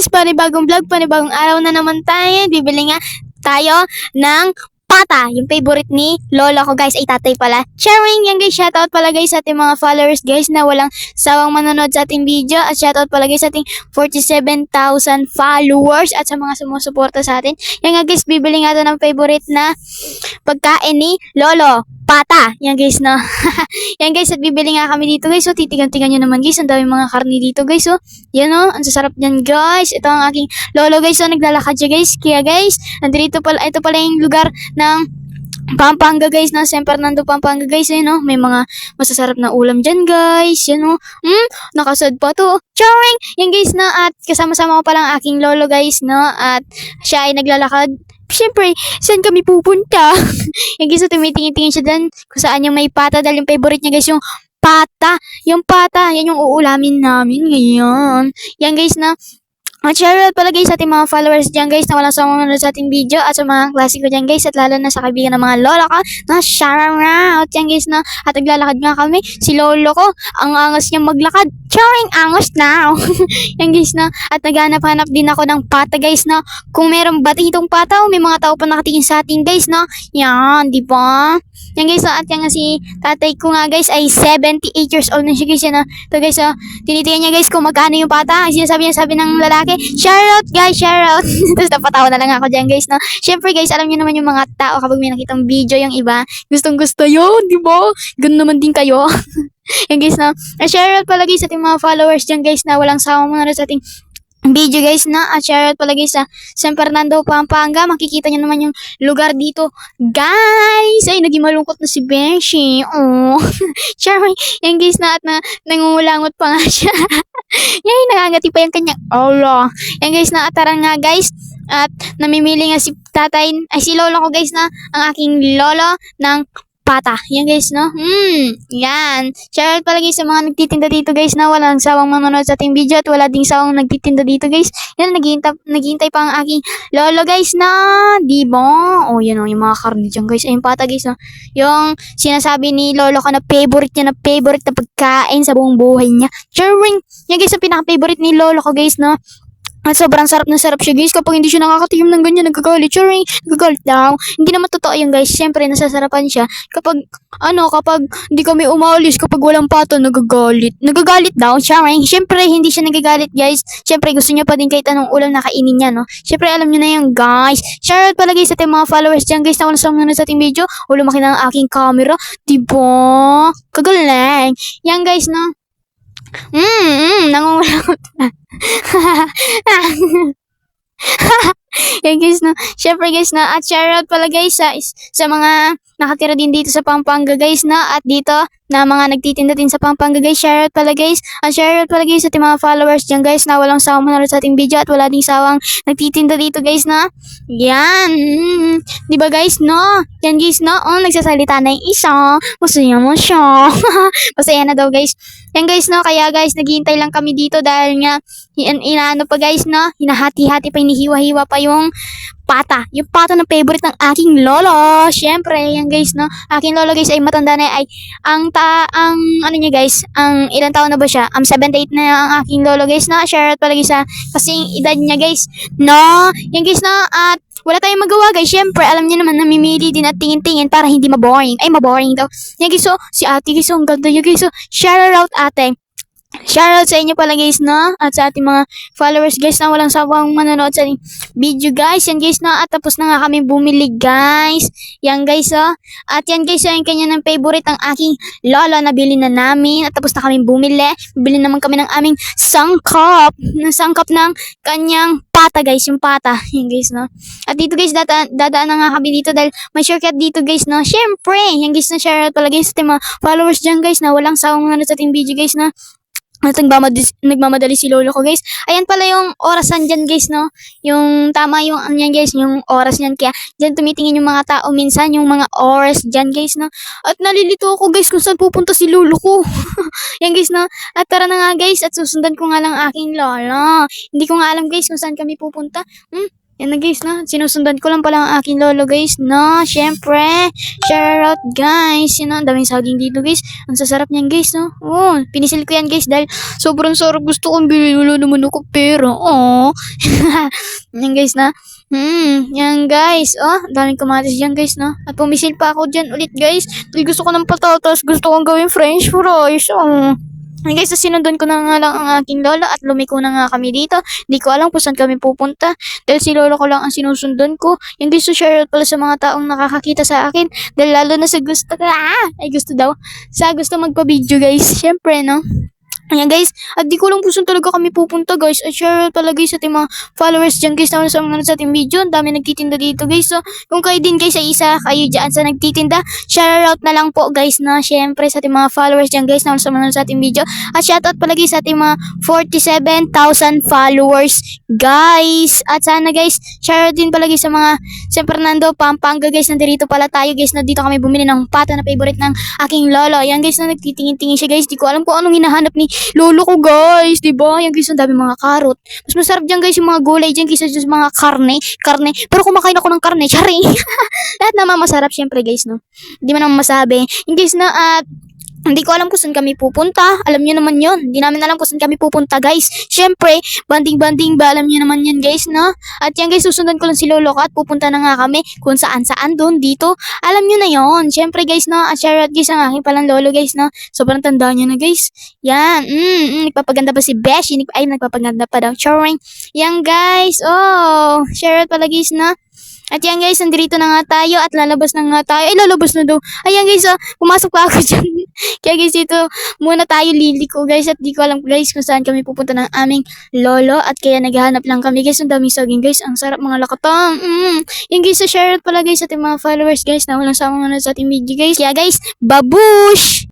guys, panibagong vlog, panibagong araw na naman tayo. Bibili nga tayo ng pata. Yung favorite ni Lola ko guys ay tatay pala. Sharing yan guys, shoutout pala guys sa ating mga followers guys na walang sawang manonood sa ating video. At shoutout pala guys sa ating 47,000 followers at sa mga sumusuporta sa atin. Yan nga guys, bibili nga ito ng favorite na pagkain ni Lolo. Pata. Yan guys no. yan guys, at bibili nga kami dito guys. So, titigan-tigan nyo naman guys. Ang dami mga karni dito guys. So, yan o. Ang sasarap niyan guys. Ito ang aking lolo guys. So, naglalakad siya guys. Kaya guys, nandito pala, ito pala yung lugar ng Pampanga guys, na San Fernando Pampanga guys, eh, no? May mga masasarap na ulam dyan guys, yan no? Hmm, nakasad pa to. Charing! Yan guys na at kasama-sama ko palang aking lolo guys, no? At siya ay naglalakad. Siyempre, saan kami pupunta? yan guys, tumitingin-tingin siya dyan kung saan yung may pata dahil yung favorite niya guys, yung pata. Yung pata, yan yung uulamin namin ngayon. Yan guys na, at shoutout pala guys sa ating mga followers dyan guys na walang manonood sa ating video at sa mga klasiko dyan guys at lalo na sa kaibigan ng mga lola ko na shoutout yan guys na at naglalakad nga kami. Si lolo ko ang angas niya maglakad. Charing angas now. Yan guys na at naghanap-hanap din ako ng pata guys na kung meron ba itong pata o may mga tao pa nakatingin sa atin guys na yan di ba? Yan guys na at yan nga si tatay ko nga guys ay 78 years old na siya guys yan na ito guys ah tinitingnan niya guys kung magkano yung pata. Sinasabi niya, sabi ng lalaki, shoutout guys, shoutout. Tapos napatawa na lang ako dyan guys, no? Siyempre guys, alam niyo naman yung mga tao kapag may nakitang video yung iba, gustong gusto yun, di ba? Ganun naman din kayo. yan guys, no? Uh, shoutout pala guys sa ating mga followers dyan guys na walang sawa mga sa ating video guys na at shoutout pala guys sa San Fernando, Pampanga. Makikita niyo naman yung lugar dito. Guys! Ay, naging malungkot na si Beshi. Oh. Charming. Yan guys na at na, nangungulangot pa nga siya. Yan, nakangati pa yung kanyang Allah. Yan guys na at tara nga guys. At namimili nga si tatay, ay si lolo ko guys na ang aking lolo ng pata. Yan guys, no? Hmm, yan. Shoutout pala guys sa mga nagtitinda dito guys na walang sawang manonood sa ating video at wala ding sawang nagtitinda dito guys. Yan, naghihintay, naghihintay pa ang aking lolo guys na, di ba? Oh, yan o, yung mga karne dyan guys. Ayun pata guys, no? Yung sinasabi ni lolo ko na favorite niya na favorite na pagkain sa buong buhay niya. Charing! Yan guys, ang pinaka-favorite ni lolo ko guys, no? At sobrang sarap na sarap siya guys kapag hindi siya nakakatikim ng ganyan, nagagalit. Charing! Nagagalit daw. Hindi naman totoo yun guys. Siyempre, nasasarapan siya. Kapag, ano, kapag hindi kami umalis, kapag walang pato, nagagalit. Nagagalit daw, charing. Siyempre, hindi siya nagagalit guys. Siyempre, gusto niya pa din kahit anong ulam na kainin niya, no? Siyempre, alam niyo na yan guys. Shoutout pala guys sa ating mga followers dyan guys na walang mga sa ating video. O lumaki na ang aking camera. Diba? Kagaling. Yan guys, no? Mm, mm, nangungulangot na. Yan guys na. Syempre guys na. At shoutout pala guys sa, sa mga nakatira din dito sa Pampanga guys na. At dito na mga nagtitinda din sa Pampanga guys. Shoutout pala guys. At shoutout pala guys sa ating mga followers dyan guys na walang sawang manonood sa ating video at wala ding sawang nagtitinda dito guys na. Yan. Mm, di ba guys no? Yan guys no. Oh, nagsasalita na yung isa. Masaya mo siya. Masaya na daw guys. Yan guys no. Kaya guys naghihintay lang kami dito dahil nga in, inaano pa guys no. Hinahati-hati pa hinihiwa-hiwa pa yung pata. Yung pata na favorite ng aking lolo. Siyempre, yan guys, no? Aking lolo guys ay matanda na ay ang ta ang ano niya guys, ang ilang taon na ba siya? Um 78 na ang aking lolo guys na. Share out pala guys sa kasing edad niya guys. No, yan guys no at wala tayong magawa guys. Siyempre, alam niyo naman namimili din at tingin-tingin para hindi maboring. Ay, maboring daw. Yan guys, so, si ate guys, so, ang ganda niya guys. So, share out ate. Shoutout sa inyo pala guys no? At sa ating mga followers guys na walang sawang manonood sa video guys. Yan guys no? At tapos na nga kami bumili guys. Yan guys oh. At yan guys oh, yung kanya ng favorite ang aking lolo. Na bili na namin. At tapos na kami bumili. Bili naman kami ng aming sangkap. Ng sangkap ng kanyang pata guys. Yung pata. Yan guys no? At dito guys data, dadaan na nga kami dito dahil may shortcut dito guys no? Syempre! Yan guys na shoutout pala guys sa mga followers dyan guys na walang sawang manonood sa ating video guys na at nagmamadali, nagmamadali si lolo ko guys. Ayan pala yung orasan dyan guys no. Yung tama yung ano guys, yung oras niyan. Kaya dyan tumitingin yung mga tao minsan, yung mga oras dyan guys no. At nalilito ako guys kung saan pupunta si lolo ko. yan guys no. At tara na nga guys at susundan ko nga lang aking lola. Hindi ko nga alam guys kung saan kami pupunta. Hmm? Yan na guys, no? Sinusundan ko lang pala ang aking lolo guys, no? Siyempre, shout out guys. Yun, no? Ang daming saging dito guys. Ang sasarap niyan guys, no? Oh, pinisil ko yan guys dahil sobrang sarap gusto kong bilhin. Wala naman ako pera. Oh. yan guys, na. Hmm, yan guys. Oh, daming kamatis dyan guys, no? At pumisil pa ako dyan ulit guys. Dahil gusto ko ng patatas. Gusto kong gawin french fries. Oh. Ay guys, so sinundan ko na nga lang ang aking lola at lumiko na nga kami dito. Hindi ko alam kung saan kami pupunta. Dahil si lola ko lang ang sinusundan ko. Yung guys, so share out pala sa mga taong nakakakita sa akin. Dahil lalo na sa gusto, ah, ay gusto daw. Sa gusto magpa-video guys. Siyempre, no? Ayan guys, at di ko lang saan talaga kami pupunta guys. At share guys sa ating mga followers dyan guys na sa mga sa ating video. Ang dami nagtitinda dito guys. So, kung kayo din guys ay isa kayo dyan sa nagtitinda, share out na lang po guys na syempre sa ating mga followers dyan guys na sa mga sa ating video. At shout out pala sa ating mga 47,000 followers guys. At sana guys, share out din pala guys sa mga San Fernando, Pampanga guys. Nandito pala tayo guys na dito kami bumili ng pata na favorite ng aking lolo. Yan guys na nagtitingin-tingin siya guys. Di ko alam kung anong hinahanap ni lolo ko guys. Di ba? Yan guys, ang dami mga karot. Mas masarap dyan guys yung mga gulay dyan kaysa sa mga karne. Karne. Pero kumakain ako ng karne. Charing. Lahat naman masarap syempre guys no. Hindi man masabi. Yung guys na at hindi ko alam kung saan kami pupunta. Alam niyo naman yon. Hindi namin alam kung saan kami pupunta, guys. Siyempre, banding-banding ba? Alam niyo naman yan, guys, no? At yan, guys, susundan ko lang si Lolo ko at pupunta na nga kami kung saan-saan doon, dito. Alam niyo na yon. Siyempre, guys, no? At share out, guys, ang aking palang Lolo, guys, no? Sobrang tanda niya na, guys. Yan. Mm, mm, nagpapaganda pa si Beshi. Nag- Ay, nagpapaganda pa daw. Charing. Yan, guys. Oh, share out pala, guys, no? At yan guys, nandito na nga tayo at lalabas na nga tayo. Ay, lalabas na daw. Ayan guys, oh, pumasok pa ako dyan. Kaya guys, dito muna tayo liliko guys. At di ko alam guys kung saan kami pupunta ng aming lolo. At kaya naghahanap lang kami guys. Ang daming saging guys. Ang sarap mga lakatang. Mm. Yung guys, sa share out pala guys sa ating mga followers guys na walang sama na sa ating video guys. Kaya guys, babush!